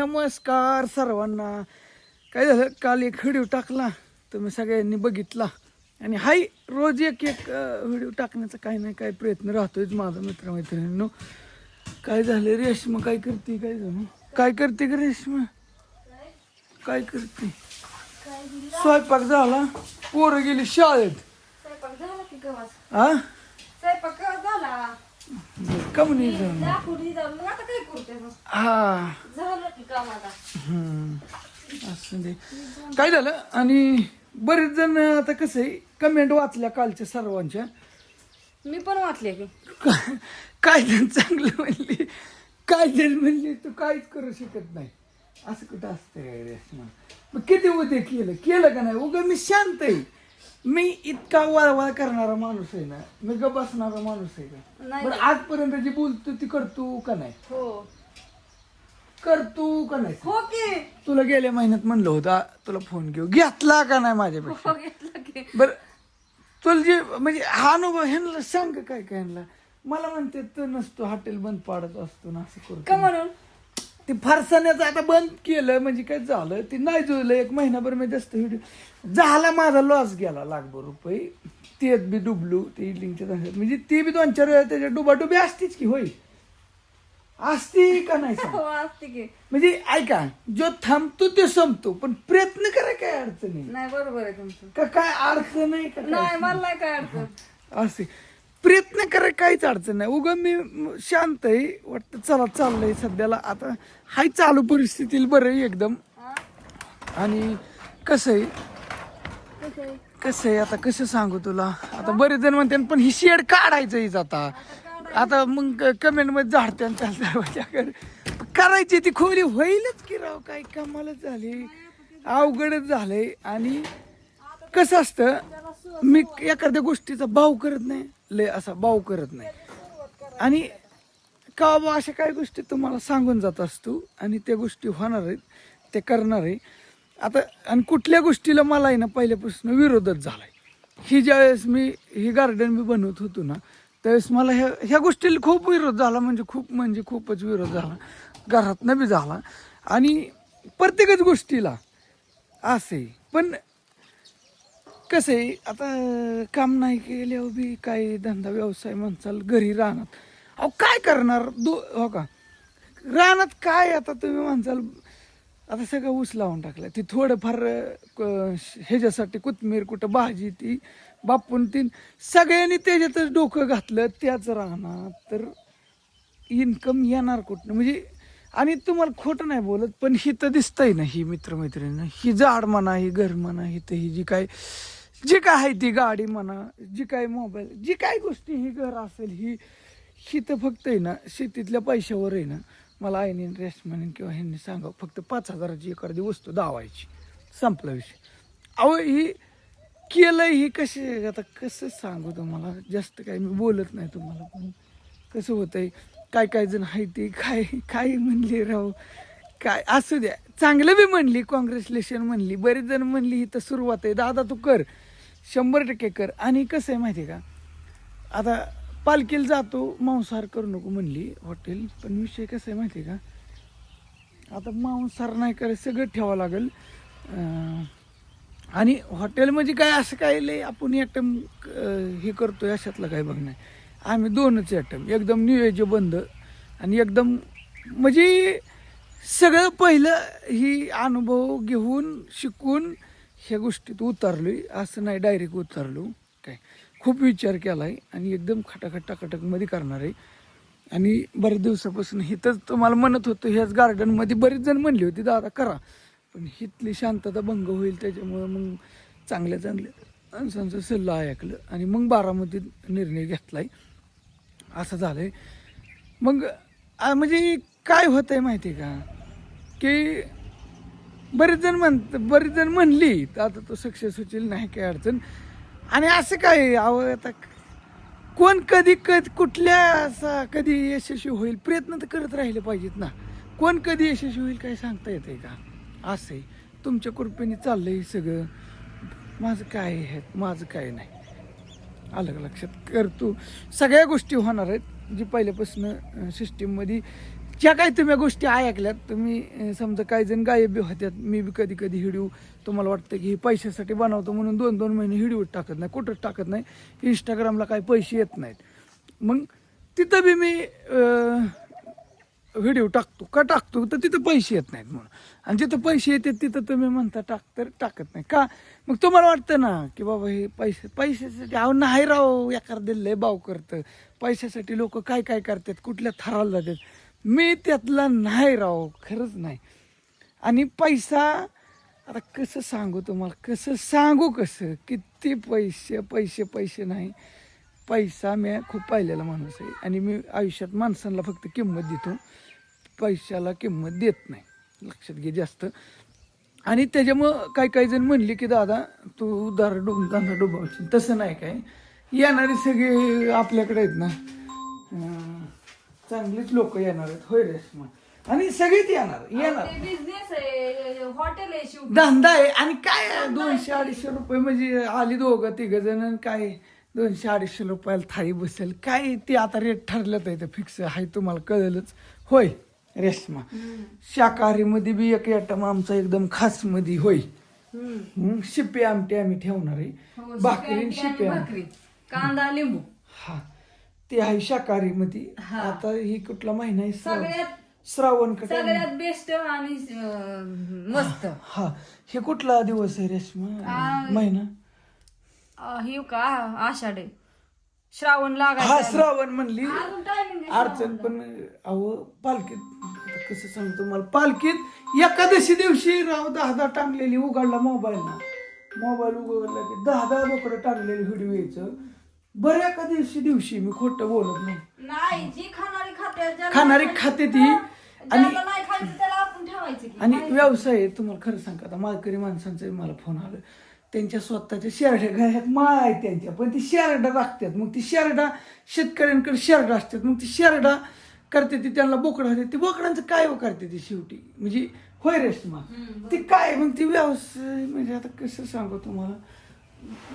नमस्कार सर्वांना. काय झालं? काल एक व्हिडिओ टाकला. तुम्ही सगळ्यांनी बघितला. आणि हाय रोज एक एक व्हिडिओ टाकण्याचा काही नाही काही प्रयत्न राहतोयच माझा मित्रमैत्रिणींनो. काय झालं? रेश्मा काय करते? काय झालं? काय करते का रेश्मा? काय करते? स्वयंपाक झाला? पोरं गेली शाळेत. हा जाऊन हा. हम्म. असं दे. काय झालं? आणि बरेच जण आता कसं आहे कमेंट वाचल्या कालच्या सर्वांच्या. मी पण वाचले की. काय- काय जण चांगलं म्हणली? काय जण म्हणली तू काहीच करू शकत नाही. असं कुठं असतं काय मग किती उद्या केलं? केलं का नाही? उगा मी शांत आहे. मी इतका वळवळ करणारा माणूस आहे ना मी ग बसणारा माणूस आहे का? नाही. बरं आजपर्यंत जी बोलतो ती करतो का नाही? हो. करतो का नाही? हो की. तुला गेल्या महिन्यात म्हणलं होतं "आ, तुला फोन घेऊ. घेतला का नाही माझ्यापेक्षा? हो घेतलं की. बर तुला जे म्हणजे हा अनुभव ह्यांना सांग काय काय ह्यांना? मला म्हणते तर नसतो हॉटेल बंद पाडत असतो ना असं का करतो म्हणून? ते फारसाण्याचं आता बंद केलं म्हणजे काय झालं ते नाही जुळलं. एक महिनाभर मी जास्त व्हिडिओ झाला माझा लॉस गेला लाखभर रुपये. तेच बी डुबलो ते लिंकच्या म्हणजे ते बी दोन चार वेळा त्याच्या डुबाडुबी असतीच की होय? असती का नाही सांग? हो असते की. म्हणजे ऐका जो थांबतो ते संपतो पण प्रयत्न करा काय अडचण नाही. नाही बरोबर आहे तुमचं. का काय अडचण नाही का काय? नाही मला नाही? काय अडचण. असे प्रयत्न करायला काहीच अडचण नाही. उगा मी शांत आहे. वाटतं चला चाललंय सध्याला. आता हाय चालू परिस्थितीला बरं आहे एकदम? आणि कसं आहे? कसं आहे? आता कसं सांगू तुला? आता बरेच जण म्हणते पण ही शेड काढायचं हीच आता. आता मग कमेंटमध्ये झाडते दरवाजाकडे करायची ती खोली होईलच की राव काय कमालच झाली. अवघडच झालंय. आणि कसं असतं मी एखाद्या गोष्टीचा भाव करत नाही. लय असा बाव करत नाही. आणि का बा अशा काही गोष्टी तुम्हाला सांगून जात असतो आणि त्या गोष्टी होणार आहेत ते करणार आहे. आता आणि कुठल्या गोष्टीला मला आहे ना पहिल्यापासून विरोधच झाला आहे ही ज्यावेळेस मी ही गार्डन मी बनवत होतो ना त्यावेळेस मला ह्या ह्या गोष्टीला खूप विरोध झाला म्हणजे खूप म्हणजे खूपच विरोध झाला. घरातनं बी झाला. आणि प्रत्येकच गोष्टीला असे. पण कसं आहे आता काम नाही केल्यावर बी काही धंदा व्यवसाय म्हणचाल घरी राहणार अहो काय करणार? दो हो का? रानात काय आता तुम्ही म्हणचाल? आता सगळं ऊस लावून टाकलं ती थोडंफार अं, ह्याच्यासाठी कोथमीर कुठं भाजी ती बापून तीन सगळ्यांनी त्याच्यातच डोकं घातलं त्याच राहणार तर इन्कम येणार कुठनं? म्हणजे आणि तुम्हाला खोटं नाही बोलत पण ही तर दिसतंय ना ही मित्रमैत्रिणी ही जाड म्हणा ही घर म्हणा ही तर ही जी काय जी काय आहे ती गाडी म्हणा जी काय मोबाईल जी काय गोष्टी ही घर असेल ही ही तर फक्त आहे ना शेतीतल्या पैशावर आहे ना मला आईने रेस्ट म्हणून किंवा ह्यांनी सांगावं फक्त पाच हजाराची एखादी वस्तू दावायची. संपला विषय. अहो ही केलं ही कशी? आता कसं सांगू तुम्हाला? जास्त काय मी बोलत नाही तुम्हाला पण कसं होतंय? काय काय जण आहे ते काय काय म्हणली राव? काय असू द्या. चांगलं बी म्हणली कॉंग्रॅच्युलेशन म्हणली बरेच जण म्हणली ही तर सुरुवात आहे. दादा तू कर. शंभर टक्के कर. आणि कसं आहे माहिती आहे का? आता पालखीला जातो मांसाहार करू नको म्हणली हॉटेल. पण विषय कसं आहे माहिती आहे का? आता मांसाहार नाही करायचं सगळं ठेवावं लागेल. आणि हॉटेल म्हणजे काय? असं काय लय आपण ॲटम हे करतो आहे अशातलं काय बघ नाही. आम्ही दोनच ॲटम एकदम नियोज्य बंद. आणि एकदम म्हणजे सगळं पहिलं ही अनुभव घेऊन शिकून ह्या गोष्टीत उतरलोय असं नाही डायरेक्ट उतरलो. काय? खूप विचार केला आहे आणि एकदम खटाखट टाकाटकमध्ये करणार आहे. आणि बऱ्याच दिवसापासून हिथंच तुम्हाला म्हणत होतं ह्याच गार्डनमध्ये बरेच जण म्हणली होती दादा करा. पण हिथली शांतता भंग होईल त्याच्यामुळं मग चांगल्या चांगल्या माणसांचा सल्ला ऐकलं आणि मग बारामतीत निर्णय घेतलाय. असं झालंय. मग म्हणजे काय होतंय माहिती आहे का? की बरेच जण म्हण बरेच जण म्हणली तर आता तो सक्सेस होतील नाही काय अडचण. आणि असं काय अहो आता कोण कधी कध कुठल्या असा कधी यशस्वी होईल प्रयत्न तर करत राहिले पाहिजेत ना. कोण कधी यशस्वी होईल काय सांगता येतंय का? असं आहे. तुमच्या कृपेने चाललंय आहे सगळं. माझं काय आहे? माझं काय नाही. आलं लक्षात? करतो सगळ्या गोष्टी होणार आहेत. जी पहिल्यापासून सिस्टीममध्ये ज्या काही तुम्ही गोष्टी ऐकल्यात तुम्ही समजा काही जण गायब बी होत्यात मी बी कधी कधी व्हिडिओ तुम्हाला वाटतं की हे पैशासाठी बनवतो म्हणून दोन दोन महिने व्हिडिओ टाकत नाही कुठंच टाकत नाही इंस्टाग्रामला काही पैसे येत नाहीत. मग तिथं बी मी व्हिडिओ टाकतो. का टाकतो? तर तिथं पैसे येत नाहीत म्हणून. आणि जिथं पैसे येतात तिथं तुम्ही म्हणता टाक तर टाकत नाही. का? मग तुम्हाला वाटतं ना की बाबा हे पैसे पैशासाठी अहो नाही राव याकार दिलं आहे भाव करतं. पैशासाठी लोक काय काय करतात? कुठल्या थराला जातात? मी त्यातला नाही राव खरंच नाही. आणि पैसा आता कसं सांगू तुम्हाला कसं सांगू कसं? किती पैसे पैसे पैसे नाही. पैसा मी खूप पाहिलेला माणूस आहे. आणि मी आयुष्यात माणसांना फक्त किंमत देतो. पैशाला किंमत देत नाही. लक्षात घे जास्त. आणि त्याच्यामुळं काही काही जण म्हणले की दादा तू दार डुब दादा डुबावशील. तसं नाही काय. येणारे सगळे आपल्याकडे आहेत ना. चांगलीच लोक येणार आहेत. होय रेश्मा आणि सगळेच येणार येणार. बिझनेस आहे हॉटेल आहे शिव धंदा आहे. आणि काय आहे, दोनशे अडीचशे रुपये म्हणजे आली दोघं तिघ जण काय? दोनशे अडीचशे रुपयाला थाळी बसेल. काय ते आता रेट ठरलं तर फिक्स आहे तुम्हाला कळलंच. होय रेशमा. शाकाहारीमध्ये बी एक आयटम आमचा एकदम खासमध्ये होय हं, शिपे आमटे आम्ही ठेवणार आहे. भाकरी आणि शिपे आमटी. भाकरी. कांदा लिंबू. हा. ते आहे शाकाहारीमध्ये आता ही कुठला महिना आहे? श्रावण सगळ्यात श्रावण का काय? सगळ्यात बेस्ट आणि अं, मस्त. हा हे. कुठला दिवस आहे रेशमा? महिना? अं, हे का? आषाढ. आहे. श्रावण हा लागायचं श्रावण म्हणली. अजून timing आहे. अडचण पण अहो पालखीत आता कसं सांगतो मला पालखीत एकादशी दिवशी राव दहा दहा टांगलेली उघडला मोबाईल ना. मोबाईल उघडला की दहा दहा बोकडं टांगलेली व्हिडिओ यायचं. बरं एका दिवशी दिवशी मी खोटं बोलत नाही. नाही जी खाणारी खाते ज्याला खाणारी नाही खाते ती खायचं- आणि ज्याला नाही खायचं त्याला आपण ठेवायचं की. आणि व्यवसाय आहे तुम्हाला खरं सांगता आता मालकरी माणसांचा मला फोन आला. त्यांच्या स्वतःच्या शेरड्या घरात माळ आहेत त्यांच्या. पण ती शेरडा राखतात मग ती शेरडा शेतकऱ्यांकडे शेरडा असतात. मग ती शेरडा करते ती त्यांना बोकडं होते ती बोकडांचं काय हो करते ती शेवटी? म्हणजे होय रेशमा ती काय? मग ती व्यवसाय म्हणजे आता कसं सांगू तुम्हाला?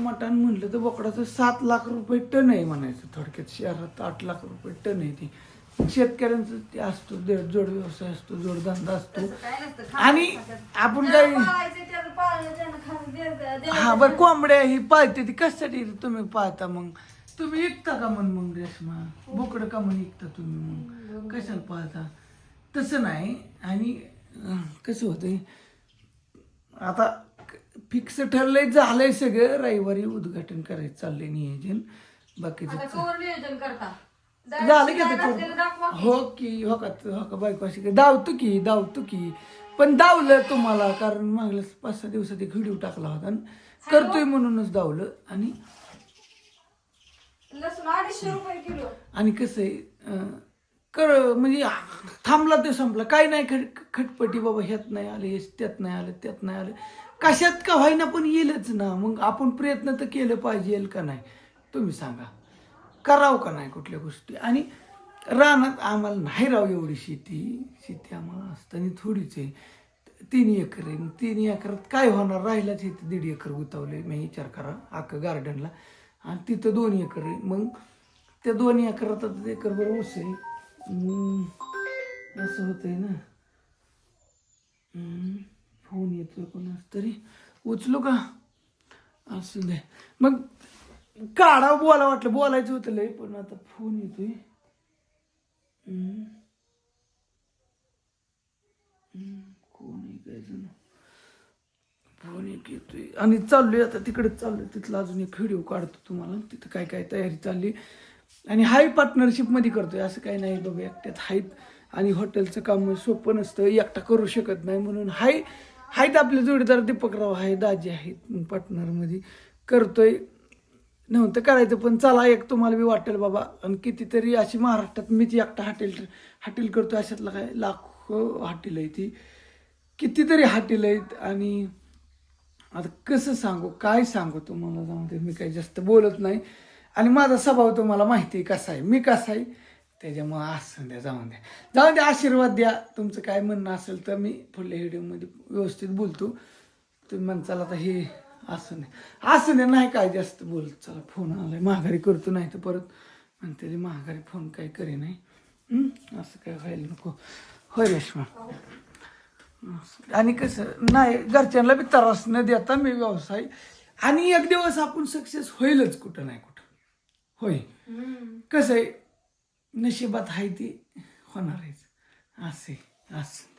मटण म्हणलं तर बोकडाचं सात लाख रुपये टन आहे म्हणायचं थोडक्यात. शहरात आठ लाख रुपये टन आहे ती. शेतकऱ्यांचं ते असतो जोड व्यवसाय असतो जोडधंदा असतो. आणि आपण काय. हा बरं कोंबड्या ही पाळते ती. कशासाठी तुम्ही पाळता मग? तुम्ही विकता का म्हण मग रेशमा? बोकडं का म्हण विकता तुम्ही मग? कशाला पाळता? तसं नाही. आणि कसं होतंय? आता फिक्स ठरलंय झालंय सगळं. रविवारी उद्घाटन करायचं चाललंय नियोजन. बाकीचं कवर नियोजन करता? झालं की आता दाखवा. हो की हो का हो का बायको अशी काय? धावतो की धावतो की. पण धावलं तुम्हाला कारण मागल्या पाच सहा दिवसात एक व्हिडिओ टाकला होता आणि करतोय म्हणूनच धावलं. आणि लसूण अडीचशे रुपये किलो. आणि कसं आहे अं, कर म्हणजे थांबला ते संपला. काही नाही खट खटपटी बाबा ह्यात नाही आले हेच त्यात नाही आलं त्यात नाही आलं. कशात का व्हायना पण येईलच ना. मग आपण प्रयत्न तर केलं पाहिजे का नाही? तुम्ही सांगा. करावं का नाही कुठल्या गोष्टी? आणि रानात आम्हाला नाही राव एवढी शेती. शेती आम्हाला असताना थोडीच आहे. तीन एकर आहे. मग तीन एकरात काय होणार? राहिलाच इथे दीड एकर गुतावले मी विचार करा. अख्खं गार्डनला आणि तिथं दोन एकर आहे. मग त्या दोन एकरात आता एकर बरं ऊस आहे. असं असं होतंय ना. फोन येतोय कोणास तरी. उचलू का? असू दे. मग काढा बोला वाटलं. बोलायचं होतं लय पण आता फोन येतोय. हम्म. कोण काय जण? फोन एक येतोय. आणि चाललोय आता तिकडे चाललोय. तिथला अजून एक व्हिडिओ काढतो तुम्हाला. तिथं काय काय तयारी चालली. आणि हाय पार्टनरशिपमध्ये करतोय. असं काही नाही बाबा एकट्यात हाय आणि हॉटेलचं काम सोपं नसतं. एकटा करू शकत नाही म्हणून हाय आहेत आपले जोडीदार दीपकराव आहे दाजी आहेत पार्टनरमध्ये. करतोय. नव्हतं करायचं पण चला एक तुम्हाला बी वाटेल बाबा. आणि कितीतरी अशी महाराष्ट्रात मीच एकटा हॉटेल हॉटेल करतो अशातला काय लाखो हॉटेल आहे ती कितीतरी हॉटेल आहेत. आणि आता कसं सांगू काय सांगू तुम्हाला? जाऊन ते मी काही जास्त बोलत नाही. आणि माझा स्वभाव तुम्हाला माहिती आहे कसा आहे. मी कसा आहे? त्याच्यामुळं असं द्या जाऊन द्या. जाऊन द्या आशीर्वाद द्या. तुमचं काय म्हणणं असेल तर मी पुढल्या व्हिडिओमध्ये व्यवस्थित बोलतो. तुम्ही म्हणचाल आता हे असं नाही. असं नाही नाही काय जास्त बोलत चला फोन आलाय. माघारी करतो नाही तर परत म्हणते रे माघारी फोन काही करे नाही? असं काय व्हायला नको. होय रेश्मा. आणि कसं नाही घरच्यांना बी त्रास न देता मी व्यवसाय आणि एक दिवस आपण सक्सेस होईलच कुठं नाही कुठं. होय. कसं आहे नशिबात आहे ती होणार आहेच असे असं.